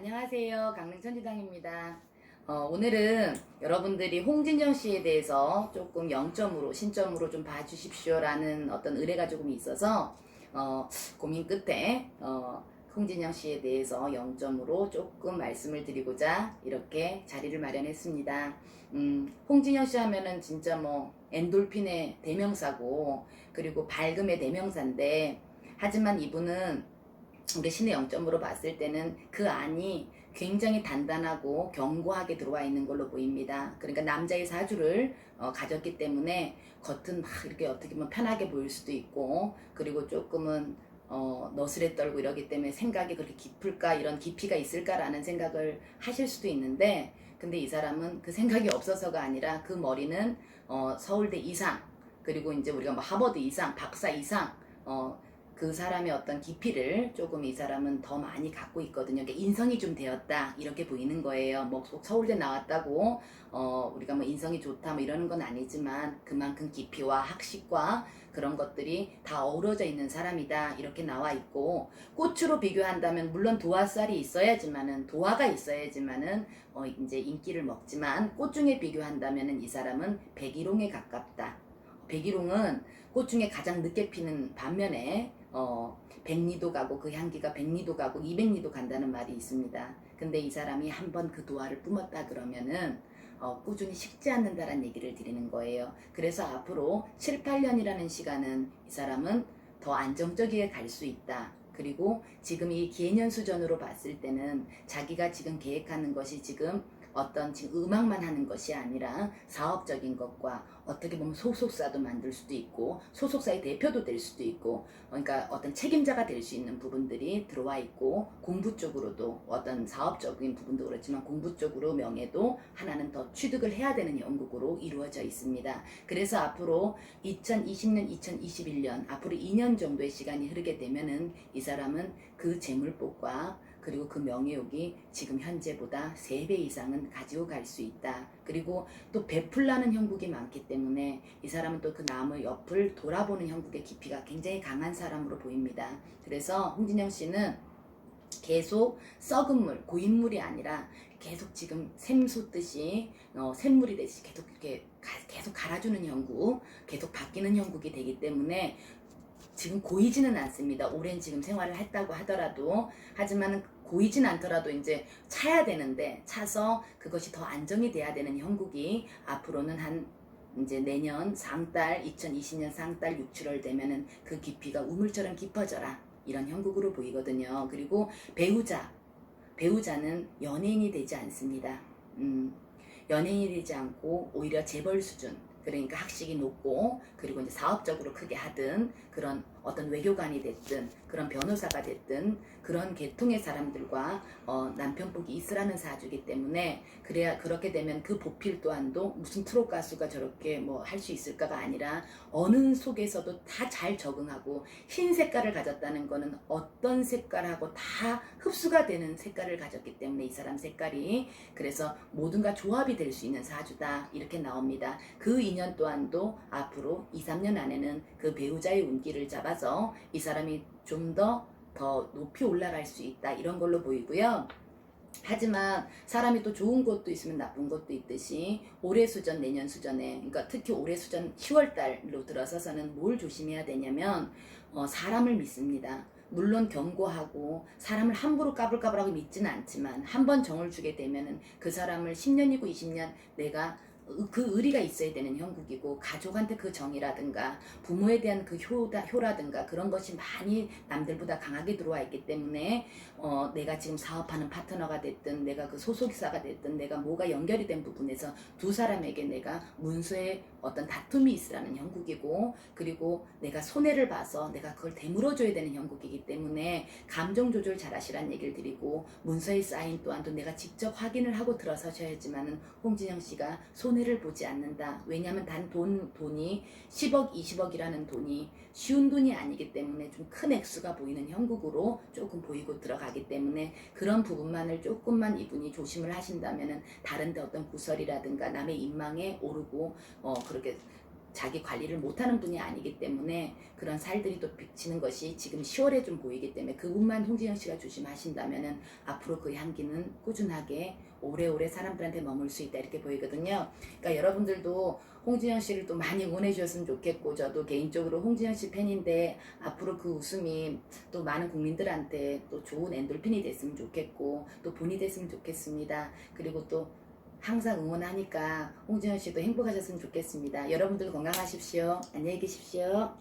안녕하세요. 강릉 천지당입니다. 어, 오늘은 여러분들이 홍진영 씨에 대해서 조금 0점으로, 신점으로 좀 봐주십시오라는 어떤 의뢰가 조금 있어서, 어, 고민 끝에, 어, 홍진영 씨에 대해서 0점으로 조금 말씀을 드리고자 이렇게 자리를 마련했습니다. 음, 홍진영 씨 하면은 진짜 뭐, 엔돌핀의 대명사고, 그리고 밝음의 대명사인데, 하지만 이분은 우리 신의 0점으로 봤을 때는 그 안이 굉장히 단단하고 견고하게 들어와 있는 걸로 보입니다. 그러니까 남자의 사주를 어, 가졌기 때문에 겉은 막 이렇게 어떻게 보면 편하게 보일 수도 있고 그리고 조금은 어, 너스레 떨고 이러기 때문에 생각이 그렇게 깊을까 이런 깊이가 있을까라는 생각을 하실 수도 있는데 근데 이 사람은 그 생각이 없어서가 아니라 그 머리는 어, 서울대 이상 그리고 이제 우리가 뭐 하버드 이상 박사 이상 어, 그 사람의 어떤 깊이를 조금 이 사람은 더 많이 갖고 있거든요. 그러니까 인성이 좀 되었다 이렇게 보이는 거예요. 뭐꼭 서울대 나왔다고 어 우리가 뭐 인성이 좋다 뭐 이러는 건 아니지만 그만큼 깊이와 학식과 그런 것들이 다 어우러져 있는 사람이다 이렇게 나와 있고 꽃으로 비교한다면 물론 도화살이 있어야지만은 도화가 있어야지만은 어 이제 인기를 먹지만 꽃 중에 비교한다면은 이 사람은 백일홍에 가깝다. 백일홍은 꽃 중에 가장 늦게 피는 반면에 어, 백리도 가고 그 향기가 백리도 가고 이백리도 간다는 말이 있습니다. 근데 이 사람이 한번 그 도화를 뿜었다 그러면은 어, 꾸준히 식지 않는다라는 얘기를 드리는 거예요. 그래서 앞으로 7, 8년이라는 시간은 이 사람은 더 안정적이게 갈 수 있다. 그리고 지금 이 기해년 수전으로 봤을 때는 자기가 지금 계획하는 것이 지금 어떤 지금 음악만 하는 것이 아니라 사업적인 것과 어떻게 보면 소속사도 만들 수도 있고 소속사의 대표도 될 수도 있고 그러니까 어떤 책임자가 될 수 있는 부분들이 들어와 있고 공부 쪽으로도 어떤 사업적인 부분도 그렇지만 공부 쪽으로 명예도 하나는 더 취득을 해야 되는 영국으로 이루어져 있습니다. 그래서 앞으로 2020년, 2021년 앞으로 2년 정도의 시간이 흐르게 되면은 이 사람은 그 재물복과 그리고 그 명예욕이 지금 현재보다 3배 이상은 가지고 갈 수 있다. 그리고 또 베풀라는 형국이 많기 때문에 이 사람은 또 그 나무 옆을 돌아보는 형국의 깊이가 굉장히 강한 사람으로 보입니다. 그래서 홍진영 씨는 계속 썩은 물, 고인물이 아니라 계속 지금 샘솟듯이 어, 샘물이 되듯이 계속 이렇게 가- 계속 갈아주는 형국, 계속 바뀌는 형국이 되기 때문에 지금 고이지는 않습니다. 오랜 지금 생활을 했다고 하더라도 하지만 고이진 않더라도 이제 차야 되는데 차서 그것이 더 안정이 돼야 되는 형국이 앞으로는 한 이제 내년 상달 2020년 상달 6, 7월 되면은 그 깊이가 우물처럼 깊어져라 이런 형국으로 보이거든요. 그리고 배우자 배우자는 연예인이 되지 않습니다. 음, 연예인이 되지 않고 오히려 재벌 수준 그러니까 학식이 높고 그리고 이제 사업적으로 크게 하든 그런 어떤 외교관이 됐든 그런 변호사가 됐든 그런 계통의 사람들과 어, 남편복이 있으라는 사주이기 때문에 그래야 그렇게 되면 그 보필 또한도 무슨 트롯 가수가 저렇게 뭐 할 수 있을까가 아니라 어느 속에서도 다 잘 적응하고 흰 색깔을 가졌다는 거는 어떤 색깔하고 다 흡수가 되는 색깔을 가졌기 때문에 이 사람 색깔이 그래서 모든가 조합이 될 수 있는 사주다 이렇게 나옵니다. 그 인연 또한도 앞으로 2, 3년 안에는 그 배우자의 운기를 잡아 서 이 사람이 좀 더 더 높이 올라갈 수 있다 이런 걸로 보이고요. 하지만 사람이 또 좋은 것도 있으면 나쁜 것도 있듯이 올해 수전 내년 수전에 그러니까 특히 올해 수전 10월 달로 들어서서는 뭘 조심해야 되냐면 어, 사람을 믿습니다. 물론 경고하고 사람을 함부로 까불까불하고 믿지는 않지만 한 번 정을 주게 되면은 그 사람을 10년이고 20년 내가 그 의리가 있어야 되는 형국이고 가족한테 그 정이라든가 부모에 대한 그 효다, 효라든가 그런 것이 많이 남들보다 강하게 들어와 있기 때문에 어, 내가 지금 사업하는 파트너가 됐든 내가 그 소속사가 됐든 내가 뭐가 연결이 된 부분에서 두 사람에게 내가 문서에 어떤 다툼이 있으라는 형국이고 그리고 내가 손해를 봐서 내가 그걸 되물어줘야 되는 형국이기 때문에 감정 조절 잘 하시라는 얘기를 드리고 문서에 쌓인 또한도 내가 직접 확인을 하고 들어서셔야지만은 홍진영 씨가 손 해를 보지 않는다. 왜냐하면 단 돈, 돈이 10억, 20억이라는 돈이 쉬운 돈이 아니기 때문에 좀 큰 액수가 보이는 형국으로 조금 보이고 들어가기 때문에 그런 부분만을 조금만 이분이 조심을 하신다면은 다른데 어떤 구설이라든가 남의 인망에 오르고 어 그렇게 자기 관리를 못하는 분이 아니기 때문에 그런 살들이 또 비치는 것이 지금 10월에 좀 보이기 때문에 그분만 홍진영 씨가 조심하신다면은 앞으로 그 향기는 꾸준하게 오래오래 사람들한테 머물 수 있다 이렇게 보이거든요. 그러니까 여러분들도 홍진영 씨를 또 많이 응원해 주셨으면 좋겠고 저도 개인적으로 홍진영 씨 팬인데 앞으로 그 웃음이 또 많은 국민들한테 또 좋은 엔돌핀이 됐으면 좋겠고 또 본이 됐으면 좋겠습니다. 그리고 또 항상 응원하니까 홍진영 씨도 행복하셨으면 좋겠습니다. 여러분들 건강하십시오. 안녕히 계십시오.